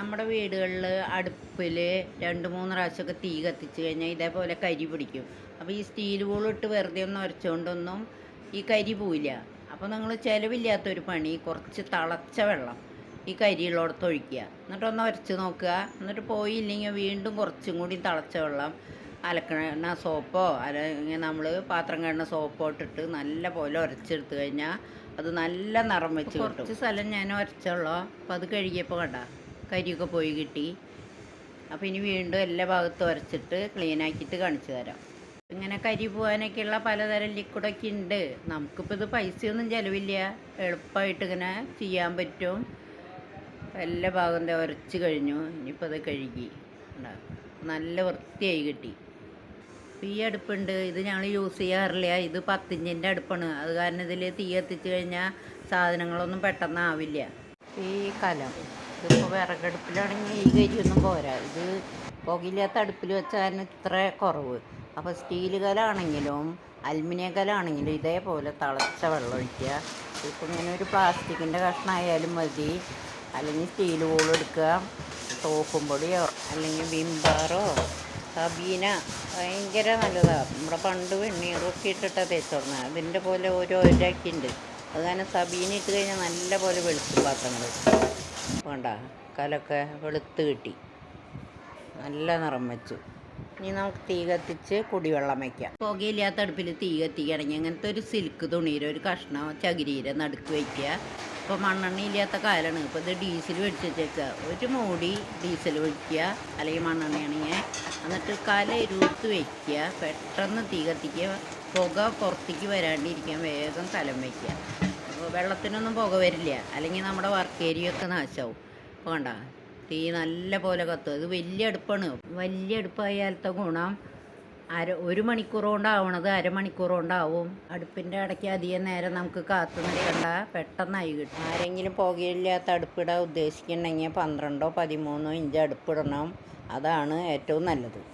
നമ്മുടെ വീടുകളിൽ അടുപ്പിൽ രണ്ട് മൂന്ന് പ്രാവശ്യമൊക്കെ തീ കത്തിച്ച് കഴിഞ്ഞാൽ ഇതേപോലെ കരി പിടിക്കും. അപ്പോൾ ഈ സ്റ്റീൽ ബോളിട്ട് വെറുതെ ഒന്ന് ഉരച്ചുകൊണ്ടൊന്നും ഈ കരി പോവില്ല. അപ്പോൾ നിങ്ങൾ ചിലവില്ലാത്തൊരു പണി കുറച്ച് തിളച്ച വെള്ളം ഈ കരിയുള്ളടത്ത് ഒഴിക്കുക. എന്നിട്ടൊന്ന് ഉരച്ച് നോക്കുക. എന്നിട്ട് പോയില്ലെങ്കിൽ വീണ്ടും കുറച്ചും കൂടി തിളച്ച വെള്ളം അലക്കണ സോപ്പോ അല്ലെങ്കിൽ നമ്മൾ പാത്രം കഴുകുന്ന സോപ്പോ ഇട്ടിട്ട് നല്ല പോലെ ഉരച്ചെടുത്ത് കഴിഞ്ഞാൽ അത് നല്ല നിറം വെച്ച് കിട്ടും. കുറച്ച് സ്ഥലം ഞാൻ ഉരച്ചുള്ളൂ. അപ്പോൾ അത് കഴുകിയപ്പോൾ കണ്ട. കരിയൊക്കെ പോയി കിട്ടി. അപ്പോൾ ഇനി വീണ്ടും എല്ലാ ഭാഗത്തും ഉരച്ചിട്ട് ക്ലീൻ ആക്കിയിട്ട് കാണിച്ചു തരാം. ഇങ്ങനെ കരി പോകാനൊക്കെയുള്ള പലതരം ലിക്വിഡൊക്കെ ഉണ്ട്. നമുക്കിപ്പോൾ ഇത് പൈസയൊന്നും ചിലവില്ല. എളുപ്പമായിട്ട് ഇങ്ങനെ ചെയ്യാൻ പറ്റും. എല്ലാ ഭാഗം ഉരച്ച് കഴിഞ്ഞു. ഇനിയിപ്പോൾ അത് കഴുകി? നല്ല വൃത്തിയായി കിട്ടി. ഈ അടുപ്പുണ്ട്. ഇത് ഞങ്ങൾ യൂസ് ചെയ്യാറില്ല. ഇത് പത്തിഞ്ചിന്റെ അടുപ്പാണ്. അത് കാരണം ഇതിൽ തീ കത്തിച്ച് കഴിഞ്ഞാൽ സാധനങ്ങളൊന്നും പെട്ടെന്ന് ആവില്ല. ഈ കലം. ഇതിപ്പോൾ വിറകടുപ്പിലാണെങ്കിൽ ഈ കരിയൊന്നും പോരാ. ഇത് പുകയില്ലാത്ത അടുപ്പിൽ വെച്ചാൽ ഇത്ര കുറവ്. അപ്പോൾ സ്റ്റീൽ കലാണെങ്കിലും അലുമിനിയം കലാണെങ്കിലും ഇതേപോലെ തിളച്ച വെള്ളം ഒഴിക്കുക. ഇപ്പോൾ ഇങ്ങനെ ഒരു പ്ലാസ്റ്റിക്കിന്റെ കഷ്ണമായാലും മതി. അല്ലെങ്കിൽ സ്റ്റീൽ ബോൾ എടുക്കുക. സോപ്പും പൊടിയോ അല്ലെങ്കിൽ വിംബാറോ സബീന ഭയങ്കര നല്ലതാണ് നമ്മുടെ പണ്ട് വെണ്ണീറൊക്കെ ഇട്ടിട്ടാണ് തേച്ചോർന്നത് അതിന്റെ പോലെ ഓരോ ഒരാക്കിയുണ്ട് അത് കാരണം സബീന ഇട്ട് കഴിഞ്ഞാൽ നല്ല പോലെ വെളുത്തും പാത്രങ്ങൾ വേണ്ട. കലൊക്കെ വെളുത്ത് കിട്ടി. നല്ല നിറം വെച്ചു. ഇനി നമുക്ക് തീ കത്തിച്ച് കുടിവെള്ളം വയ്ക്കാം പുകയില്ലാത്ത അടുപ്പിൽ തീ കത്തിക്കുകയാണെങ്കിൽ അങ്ങനത്തെ ഒരു സിൽക്ക് തുണിയിൽ ഒരു കഷ്ണം ചകിരിയുടെ നടുക്ക് വയ്ക്കുക ഇപ്പോൾ മണ്ണെണ്ണ ഇല്ലാത്ത കാലമാണ് ഇപ്പോൾ ഇത് ഡീസൽ വെടിച്ച് വെച്ചേക്കുക. ഒരു മൂടി ഡീസൽ ഒഴിക്കുക. അല്ലെങ്കിൽ മണ്ണെണ്ണയാണെങ്കിൽ എന്നിട്ട് കല ഇരുത്ത് വയ്ക്കുക പെട്ടെന്ന് തീ കത്തിക്കുക. പുക പുറത്തേക്ക് വരാണ്ടിരിക്കാൻ വേഗം കലം വയ്ക്കുക വെള്ളത്തിനൊന്നും പുക വരില്ല. അല്ലെങ്കിൽ നമ്മുടെ വർക്ക് ഏരിയ ഒക്കെ നാശമാവും വേണ്ട കണ്ട തീ നല്ല പോലെ കത്തും. ഇത് വലിയ അടുപ്പാണ്. വലിയ അടുപ്പായാലത്തെ ഗുണം അര ഒരു മണിക്കൂർ കൊണ്ടാവണത് അരമണിക്കൂർ കൊണ്ടാവും. അടുപ്പിന്റെ ഇടയ്ക്ക് അധികം നേരം നമുക്ക് കാത്തു നിൽക്കണ്ട പെട്ടെന്നായി കിട്ടും. ആരെങ്കിലും പുകയില്ലാത്ത അടുപ്പിടാൻ ഉദ്ദേശിക്കുന്നുണ്ടെങ്കിൽ പന്ത്രണ്ടോ പതിമൂന്നോ ഇഞ്ച് അടുപ്പിടണം. അതാണ് ഏറ്റവും നല്ലത്.